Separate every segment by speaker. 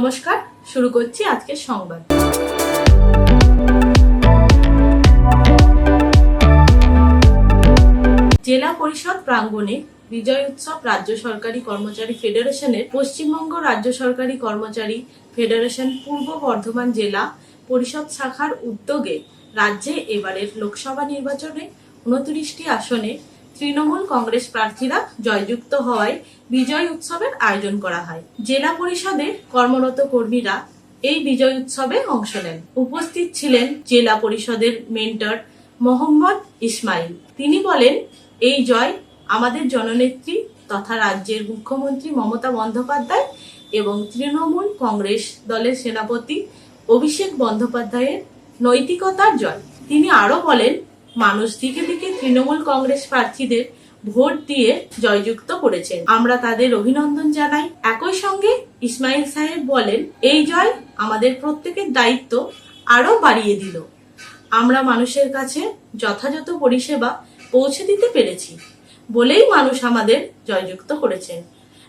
Speaker 1: নমস্কার, শুরু করছি আজকের সংবাদ। জেলা পরিষদ প্রাঙ্গণে বিজয় উৎসব রাজ্য সরকারি কর্মচারী ফেডারেশনের পশ্চিমবঙ্গ রাজ্য সরকারি কর্মচারী ফেডারেশন পূর্ব বর্ধমান জেলা পরিষদ শাখার উদ্যোগে রাজ্যে এবারের লোকসভা নির্বাচনে উনত্রিশটি আসনে তৃণমূল কংগ্রেস প্রার্থীরা জয়যুক্ত হওয়ায় বিজয় উৎসবের আয়োজন করা হয়। জেলা পরিষদের কর্মরত কর্মীরা এই বিজয় উৎসবে অংশ নেন। উপস্থিত ছিলেন জেলা পরিষদের মেন্টর মোহাম্মদ ইসমাইল। তিনি বলেন, এই জয় আমাদের জননেত্রী তথা রাজ্যের মুখ্যমন্ত্রী মমতা বন্দ্যোপাধ্যায় এবং তৃণমূল কংগ্রেস দলের সেনাপতি অভিষেক বন্দ্যোপাধ্যায়ের নৈতিকতার জয়। তিনি আরও বলেন মানুষ দিকে দিকে তৃণমূল কংগ্রেস প্রার্থীদের ভোট দিয়ে জয়যুক্ত করেছেন। আমরা তাদের অভিনন্দন জানাই। একই সঙ্গে ইসমাইল সাহেব বলেন, এই জয় আমাদের প্রত্যেকের দায়িত্ব আরও বাড়িয়ে দিল। আমরা মানুষের কাছে যথাযথ পরিষেবা পৌঁছে দিতে পেরেছি বলেই মানুষ আমাদের জয়যুক্ত করেছেন।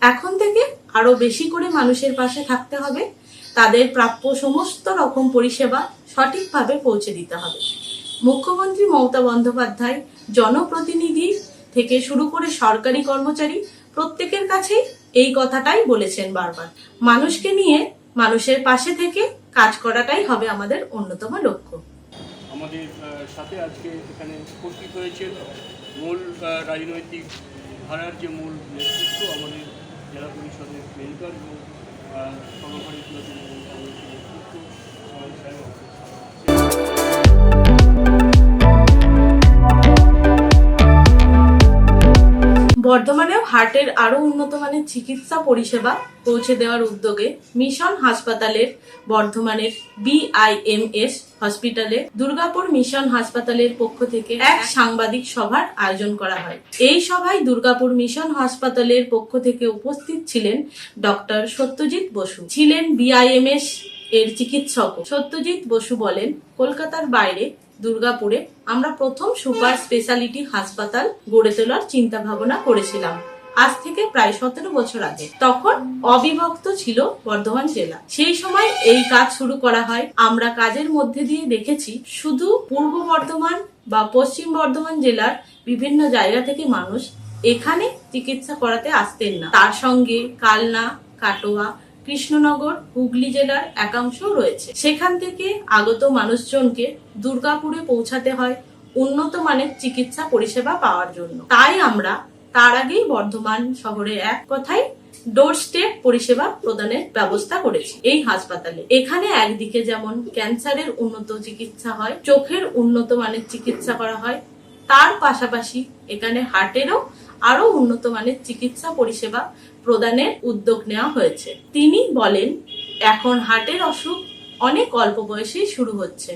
Speaker 1: এখন থেকে আরও বেশি করে মানুষের পাশে থাকতে হবে। তাদের প্রাপ্য সমস্ত রকম পরিষেবা সঠিকভাবে পৌঁছে দিতে হবে। মুখ্যমন্ত্রী মমতা বন্দ্যোপাধ্যায় জনপ্রতিনিধি থেকে শুরু করে সরকারি কর্মচারী প্রত্যেকের কাছেই এই কথাটাই বলেছেন বারবার। মানুষকে নিয়ে মানুষের পাশে থেকে কাজ করাটাই হবে আমাদের অন্যতম লক্ষ্য।
Speaker 2: আমাদের সাথে আজকে এখানে উপস্থিত হয়েছেন মূল রাজনৈতিক ধারার যে মূল নেতৃত্ব আমাদের জেলা পরিষদের মেন্টর এবং সর্বভারতীয়
Speaker 1: বর্ধমানেও হার্টের আরও উন্নত মানের চিকিৎসা পরিষেবা পৌঁছে দেওয়ার উদ্যোগে মিশন হাসপাতালের বর্ধমানের বিআইএমএস হসপিটালে দুর্গাপুর মিশন হাসপাতালের পক্ষ থেকে এক সাংবাদিক সভার আয়োজন করা হয়। এই সভায় দুর্গাপুর মিশন হাসপাতালের পক্ষ থেকে উপস্থিত ছিলেন ডক্টর সত্যজিৎ বসু। ছিলেন বিআইএমএস এর চিকিৎসক। সত্যজিৎ বসু বলেন, কলকাতার বাইরে দুর্গাপুরে আমরা প্রথম সুপার স্পেশালিটি হাসপাতাল গড়ে তোলার চিন্তা ভাবনা করেছিলাম। আজ থেকে প্রায় সতেরো বছর আগে। তখন অবিভক্ত ছিল বর্ধমান জেলা। সেই সময় এই কাজ শুরু করা হয়। আমরা কাজের মধ্যে দিয়ে দেখেছি, শুধু পূর্ব বর্ধমান বা পশ্চিম বর্ধমান জেলার বিভিন্ন জায়গা থেকে মানুষ এখানে চিকিৎসা করাতে আসতেন না। তার সঙ্গে কালনা, কাটোয়া কৃষ্ণনগর, হুগলি জেলার একাংশ রয়েছে। সেখান থেকে আগত মানুষজনকে দুর্গাপুরে পৌঁছাতে হয় উন্নত মানের চিকিৎসা পরিষেবা পাওয়ার জন্য। তাই আমরা তার আগেই বর্ধমান শহরে এক কথায় ডোর স্টেপ পরিষেবা প্রদানের ব্যবস্থা করেছি এই হাসপাতালে। এখানে একদিকে যেমন ক্যান্সারের উন্নত চিকিৎসা হয়, চোখের উন্নত মানের চিকিৎসা করা হয়, তার পাশাপাশি এখানে হার্টেরও আরও উন্নত মানের চিকিৎসা পরিষেবা প্রদানের উদ্যোগ নেওয়া হয়েছে। তিনি বলেন, এখন হার্টের অসুখ অনেক অল্প বয়সেই শুরু হচ্ছে।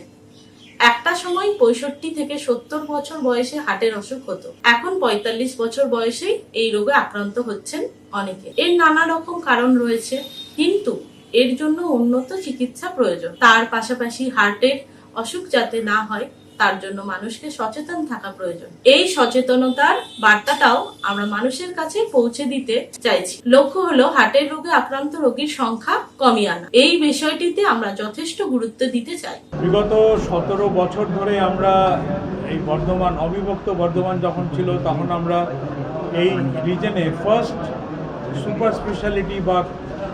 Speaker 1: একটা সময় পঁয়ষট্টি থেকে সত্তর বছর বয়সে হার্টের অসুখ হতো। এখন পঁয়তাল্লিশ বছর বয়সেই এই রোগে আক্রান্ত হচ্ছেন অনেকে। এর নানা রকম কারণ রয়েছে, কিন্তু এর জন্য উন্নত চিকিৎসা প্রয়োজন। তার পাশাপাশি হার্টের অসুখ যাতে না হয় তার জন্য মানুষকে সচেতন থাকা প্রয়োজন। এই সচেতনতার বার্তাটাও আমরা মানুষের কাছে পৌঁছে দিতে চাইছি। লক্ষ্য হলো, হার্টের রোগে আক্রান্ত রোগীর সংখ্যা কমিয়ে আনা। এই বিষয়টিতে আমরা যথেষ্ট গুরুত্ব দিতে চাই।
Speaker 3: বিগত সতেরো বছর ধরে আমরা এই বর্ধমান, অবিভক্ত বর্ধমান যখন ছিল, তখন আমরা এই রিজনে ফার্স্ট সুপার স্পেশালিটি বা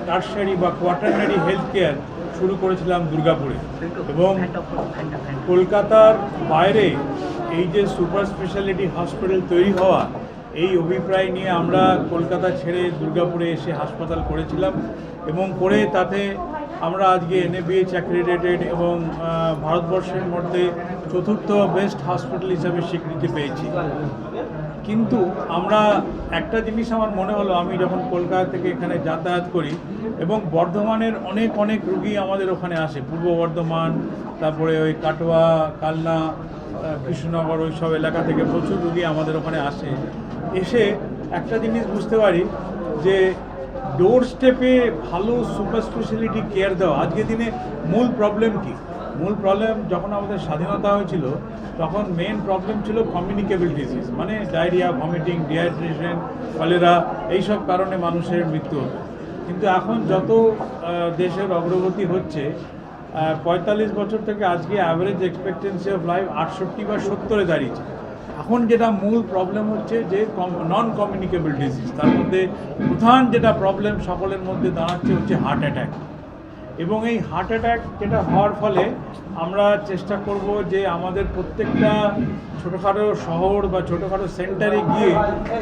Speaker 3: টার্সারি বা কোয়াটারনারি হেলথ কেয়ার শুরু করেছিলাম দুর্গাপুরে। এবং কলকাতার বাইরে এই যে সুপার স্পেশালিটি হসপিটাল তৈরি হওয়া এই অভিপ্রায় নিয়ে আমরা কলকাতা ছেড়ে দুর্গাপুরে এসে হাসপাতাল করেছিলাম এবং করে তাতে আমরা আজকে এনএবিএইচ অ্যাক্রেডিটেড এবং ভারতবর্ষের মধ্যে চতুর্থ বেস্ট হসপিটাল হিসাবে স্বীকৃতি পেয়েছি। কিন্তু আমরা একটা জিনিস আমার মনে হলো, আমি যখন কলকাতা থেকে এখানে যাতায়াত করি এবং বর্ধমানের অনেক অনেক রুগী আমাদের ওখানে আসে। পূর্ব বর্ধমান, তারপরে ওই কাটোয়া, কালনা কৃষ্ণনগর, ওই সব এলাকা থেকে প্রচুর রুগী আমাদের ওখানে আসে। এসে একটা জিনিস বুঝতে পারি যে ডোর স্টেপে ভালো সুপার স্পেশালিটি কেয়ার দেওয়া, আজকের দিনে মূল প্রবলেম কি? মূল প্রবলেম যখন আমাদের স্বাধীনতা হয়েছিল, তখন মেন প্রবলেম ছিল কমিউনিকেবল ডিজিজ মানে ডায়রিয়া ভমিটিং ডিহাইড্রেশন কলেরা এইসব কারণে মানুষের মৃত্যু হতো। কিন্তু এখন যত দেশের অগ্রগতি হচ্ছে পঁয়তাল্লিশ বছর থেকে আজকে অ্যাভারেজ এক্সপেক্টেন্সি অফ লাইফ আটষট্টি বা সত্তরে দাঁড়িয়েছে। এখন যেটা মূল প্রবলেম হচ্ছে যে নন কমিউনিকেবল ডিজিজ তার মধ্যে প্রধান যেটা প্রবলেম সকলের মধ্যে দাঁড়াচ্ছে হচ্ছে হার্ট অ্যাটাক এবং এই হার্ট অ্যাটাক যেটা হওয়ার ফলে আমরা চেষ্টা করব যে আমাদের প্রত্যেকটা ছোটোখাটো শহর বা ছোটোখাটো সেন্টারে গিয়ে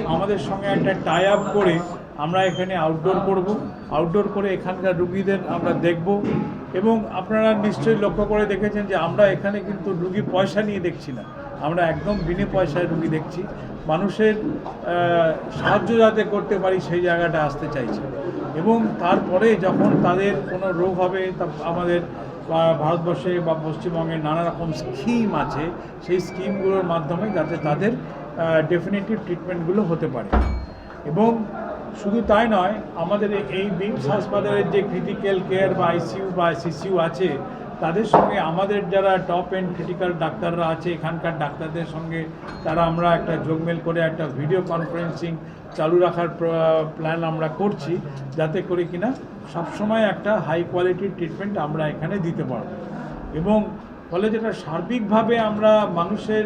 Speaker 3: আমাদের সঙ্গে একটা টাই আপ করে আমরা এখানে আউটডোর করব। আউটডোর করে এখানকার রুগীদের আমরা দেখব এবং আপনারা নিশ্চয়ই লক্ষ্য করে দেখেছেন যে আমরা এখানে কিন্তু রুগী পয়সা নিয়ে দেখছি না। আমরা একদম বিনে পয়সায় রুগী দেখছি। মানুষের সাহায্য যাতে করতে পারি সেই জায়গাটা আসতে চাইছে। এবং তারপরে যখন তাদের কোনো রোগ হবে, তা আমাদের ভারতবর্ষে বা পশ্চিমবঙ্গে নানা রকম স্কিম আছে, সেই স্কিমগুলোর মাধ্যমে যাতে তাদের ডেফিনেটিভ ট্রিটমেন্টগুলো হতে পারে। এবং শুধু তাই নয়, আমাদের এই- বিমস হাসপাতালের যে ক্রিটিক্যাল কেয়ার বা আইসিইউ বা সিসিইউ আছে তাদের সঙ্গে আমাদের যারা টপ এন্ড ক্রিটিক্যাল ডাক্তাররা আছে, এখানকার ডাক্তারদের সঙ্গে তারা আমরা একটা যোগমেল করে একটা ভিডিও কনফারেন্সিং চালু রাখার প্ল্যান আমরা করছি, যাতে করে কিনা সবসময় একটা হাই কোয়ালিটির ট্রিটমেন্ট আমরা এখানে দিতে পারব। এবং ফলে যেটা সার্বিকভাবে আমরা মানুষের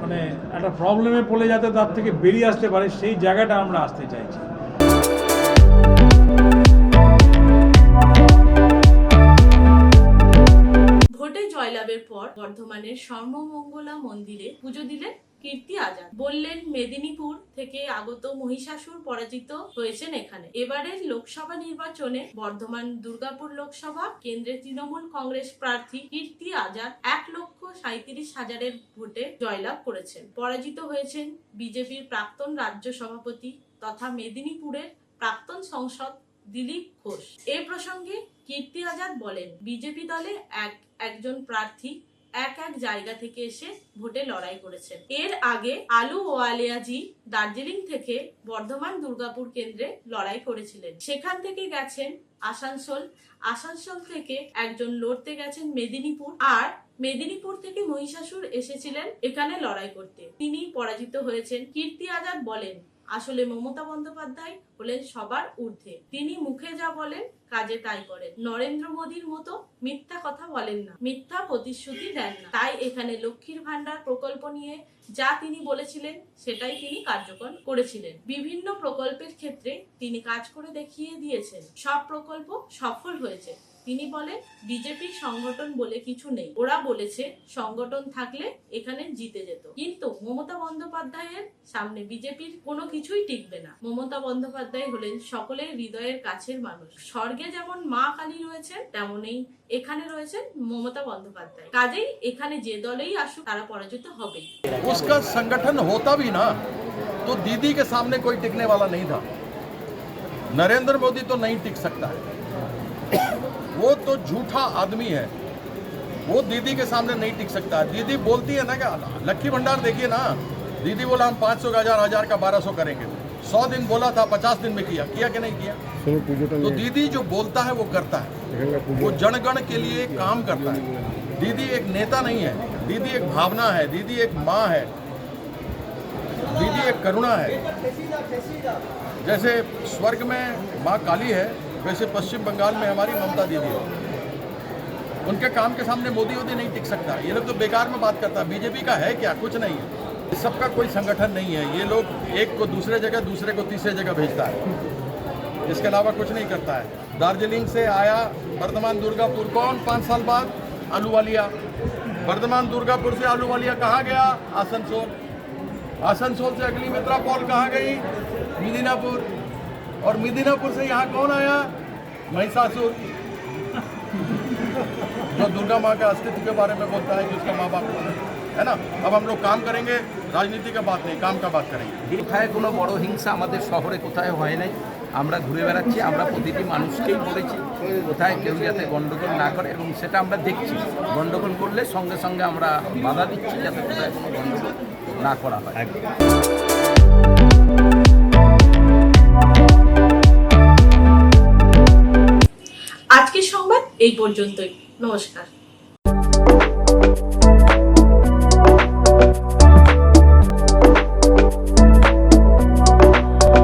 Speaker 3: মানে একটা প্রবলেমে পড়ে যাতে তার থেকে বেরিয়ে আসতে পারে, সেই জায়গাটা আমরা আসতে চাইছি।
Speaker 1: বর্ধমানের সর্বমঙ্গলা মন্দিরে পুজো দিলেন কীর্তি আজাদ। বললেন, মেদিনীপুর থেকে আগত মহিষাসুর পরাজিত হয়েছেন এখানে। এবারের লোকসভা নির্বাচনে বর্ধমান দুর্গাপুর লোকসভা কেন্দ্রের তৃণমূল কংগ্রেস প্রার্থী কীর্তি আজাদ এক লক্ষ সাঁত্রিশ হাজারের ভোটে জয়লাভ করেছেন। পরাজিত হয়েছেন বিজেপির প্রাক্তন রাজ্য সভাপতি তথা মেদিনীপুরের প্রাক্তন সংসদ দিলীপ ঘোষ। এ প্রসঙ্গে কীর্তি আজাদ বলেন, বিজেপি দলে এক, একজন প্রার্থী এক এক জায়গা থেকে এসে ভোটে লড়াই করেছেন এর আগে আলু ওয়ালিয়াজি দার্জিলিং থেকে বর্ধমান দুর্গাপুর কেন্দ্রে লড়াই করেছিলেন। সেখান থেকে গেছেন আসানসোল। আসানসোল থেকে একজন লড়তে গেছেন মেদিনীপুর। আর মেদিনীপুর থেকে মহিষাসুর এসেছিলেন এখানে লড়াই করতে। তিনি পরাজিত হয়েছেন। কীর্তি আজাদ বলেন, আসলে মমতা বন্দ্যোপাধ্যায় হলেন সবার ঊর্ধ্বে। তিনি মুখে যা বলেন কাজে তাই করেন। নরেন্দ্র মোদীর মতো মিথ্যা কথা বলেন না, মিথ্যা প্রতিশ্রুতি দেন না। তাই এখানে লক্ষ্মীর ভান্ডার প্রকল্প নিয়ে যা তিনি বলেছিলেন, সেটাই তিনি কার্যকর করেছিলেন। বিভিন্ন প্রকল্পের ক্ষেত্রে তিনি কাজ করে দেখিয়ে দিয়েছেন। সব প্রকল্প সফল হয়েছে। তিনি বলেন, বিজেপির সংগঠন বলে কিছু নেই। ওরা বলেছে, সংগঠন থাকলে এখানে জিতে যেত। কিন্তু মমতা বন্দ্যোপাধ্যায়ের সামনে বিজেপির কোনো কিছুই টিকবে না। মমতা বন্দ্যোপাধ্যায় হলেন সকলের হৃদয়ের কাছের মানুষ। যেমন মা কালী রয়েছেন তেমনই এখানে রয়েছেন মমতা বন্দ্যোপাধ্যায় কাজেই এখানে যে দলেই আসুক তারা পরাজিত হবেই
Speaker 4: उसका संगठन होता भी ना तो दीदी के सामने कोई टिकने वाला नहीं था नरेंद्र मोदी तो नहीं टिक सकता है वो तो झूठा आदमी है वो दीदी के सामने नहीं टिक सकता है दीदी बोलती है ना क्या लक्की भंडार देखिए ना दीदी बोला हम 500 का हजार हजार का 1200 करेंगे सौ दिन बोला था पचास दिन में किया किया कि नहीं किया तो दीदी जो बोलता है वो करता है। वो जनगण के लिए काम करता है। दीदी एक नेता नहीं है दीदी एक भावना है दीदी एक माँ है दीदी एक करुणा है। जैसे स्वर्ग में माँ काली है वैसे पश्चिम बंगाल में हमारी ममता दीदी है। उनके काम के सामने मोदी वोदी नहीं टिक सकता। ये लोग तो बेकार में बात करता है। बीजेपी का है क्या? कुछ नहीं है। सबका कोई संगठन नहीं है। ये लोग एक को दूसरे जगह दूसरे को तीसरे जगह भेजता है। इसके अलावा कुछ नहीं करता है दार्जिलिंग से आया वर्धमान दुर्गापुर कौन पाँच साल बाद आलू वालिया वर्धमान दुर्गापुर से आलू वालिया कहाँ गया आसनसोल आसनसोल से अगली मित्रा पॉल कहाँ गई मिदीनापुर और मिदीनापुर से यहाँ कौन आया महिषासुर जो दुर्गा माँ के अस्तित्व के बारे में बोलता है कि उसका माँ बाप कौन है है ना अब हम लोग काम करेंगे राजनीति का बात नहीं काम का बात करेंगे
Speaker 5: কোথায় কোনো বড় হিংসা আমাদের শহরে কোথায় হয় নাই আমরা ঘুরে বেড়াচ্ছি আমরা প্রতিটি মানুষকেই বলেছি কোথায় কেউ যাতে গণ্ডগোল না করে এবং সেটা আমরা দেখছি। গণ্ডগোল করলে সঙ্গে সঙ্গে আমরা বাধা দিচ্ছি যাতে কোথায় কোনো গণ্ডগোল না করা হয়।
Speaker 1: আজকের সংবাদ এই পর্যন্তই। নমস্কার।